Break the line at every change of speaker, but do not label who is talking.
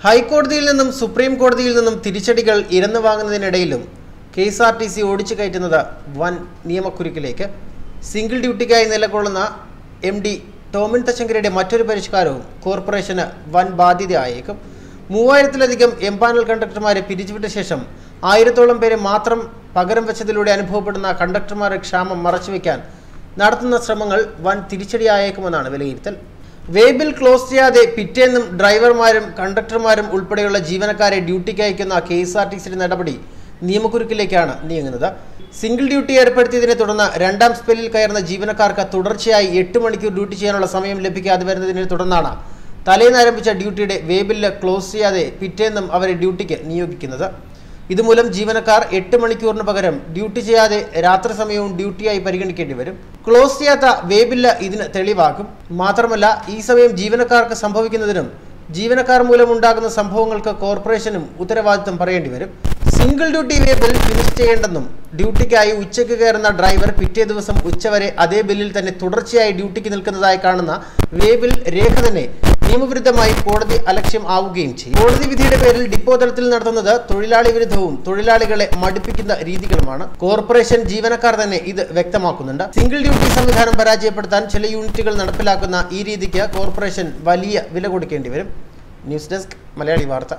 ഹൈക്കോടതിയിൽ നിന്നും സുപ്രീം കോടതിയിൽ നിന്നും തിരിച്ചടികൾ ഇരന്നു വാങ്ങുന്നതിനിടയിലും K S R T C ഓടിച്ചു കയറ്റുന്നത് വൻ നിയമക്കുരുക്കിലേക്ക്. സിംഗിൾ ഡ്യൂട്ടിക്കായി നിലകൊള്ളുന്ന എം ഡി ടോമിൻ തശങ്കരയുടെ മറ്റൊരു പരിഷ്കാരവും കോർപ്പറേഷന് വൻ ബാധ്യതയായേക്കും. മൂവായിരത്തിലധികം എംപാനൽ കണ്ടക്ടർമാരെ പിരിച്ചുവിട്ട ശേഷം ആയിരത്തോളം പേരെ മാത്രം പകരം വെച്ചതിലൂടെ അനുഭവപ്പെടുന്ന കണ്ടക്ടർമാരുടെ ക്ഷാമം മറച്ചുവെക്കാൻ നടത്തുന്ന ശ്രമങ്ങൾ വൻ തിരിച്ചടിയായേക്കുമെന്നാണ് വിലയിരുത്തൽ. വേബിൽ ക്ലോസ് ചെയ്യാതെ പിറ്റേന്നും ഡ്രൈവർമാരും കണ്ടക്ടർമാരും ഉൾപ്പെടെയുള്ള ജീവനക്കാരെ ഡ്യൂട്ടിക്ക് അയക്കുന്ന കെ എസ് ആർ ടി സിയുടെ നടപടി നിയമക്കുരുക്കിലേക്കാണ് നീങ്ങുന്നത്. സിംഗിൾ ഡ്യൂട്ടി ഏർപ്പെടുത്തിയതിനെ തുടർന്ന് രണ്ടാം സ്പെല്ലിൽ കയറുന്ന ജീവനക്കാർക്ക് തുടർച്ചയായി എട്ട് മണിക്കൂർ ഡ്യൂട്ടി ചെയ്യാനുള്ള സമയം ലഭിക്കാതെ വരുന്നതിനെ തുടർന്നാണ് തലേന്ന് ആരംഭിച്ച ഡ്യൂട്ടിയുടെ വേബിൽ ക്ലോസ് ചെയ്യാതെ പിറ്റേന്നും അവരെ ഡ്യൂട്ടിക്ക് നിയോഗിക്കുന്നത്. ഇതുമൂലം ജീവനക്കാർ എട്ട് മണിക്കൂറിന് പകരം ഡ്യൂട്ടി ചെയ്യാതെ രാത്രി സമയവും ഡ്യൂട്ടിയായി പരിഗണിക്കേണ്ടി വരും. ക്ലോസ് ചെയ്യാത്ത വേബില്ല ഇതിന് തെളിവാക്കും. മാത്രമല്ല ഈ സമയം ജീവനക്കാർക്ക് സംഭവിക്കുന്നതിനും ജീവനക്കാർ മൂലം ഉണ്ടാകുന്ന സംഭവങ്ങൾക്ക് കോർപ്പറേഷനും ഉത്തരവാദിത്തം പറയേണ്ടി വരും. സിംഗിൾ ഡ്യൂട്ടി വേബിൽ ഫിനിഷ് ചെയ്യേണ്ടെന്നും ഡ്യൂട്ടിക്കായി ഉച്ചയ്ക്ക് കയറുന്ന ഡ്രൈവർ പിറ്റേ ദിവസം ഉച്ചവരെ അതേ ബില്ലിൽ തന്നെ തുടർച്ചയായി ഡ്യൂട്ടിക്ക് നിൽക്കുന്നതായി കാണുന്ന വേബിൽ രേഖ തന്നെ നിയമവിരുദ്ധമായി കോടതി അലക്ഷ്യം ആവുകയും ചെയ്യും. കോടതി വിധിയുടെ പേരിൽ ഡിപ്പോ തലത്തിൽ നടത്തുന്നത് തൊഴിലാളി വിരുദ്ധവും തൊഴിലാളികളെ മടുപ്പിക്കുന്ന രീതികളുമാണ്. കോർപ്പറേഷൻ ജീവനക്കാർ തന്നെ ഇത് വ്യക്തമാക്കുന്നുണ്ട്. സിംഗിൾ ഡ്യൂട്ടി സംവിധാനം പരാജയപ്പെടുത്താൻ ചില യൂണിറ്റുകൾ നടപ്പിലാക്കുന്ന ഈ രീതിക്ക് കോർപ്പറേഷൻ വലിയ വില കൊടുക്കേണ്ടി വരും. ന്യൂസ് ഡെസ്ക് മലയാളി വാർത്ത.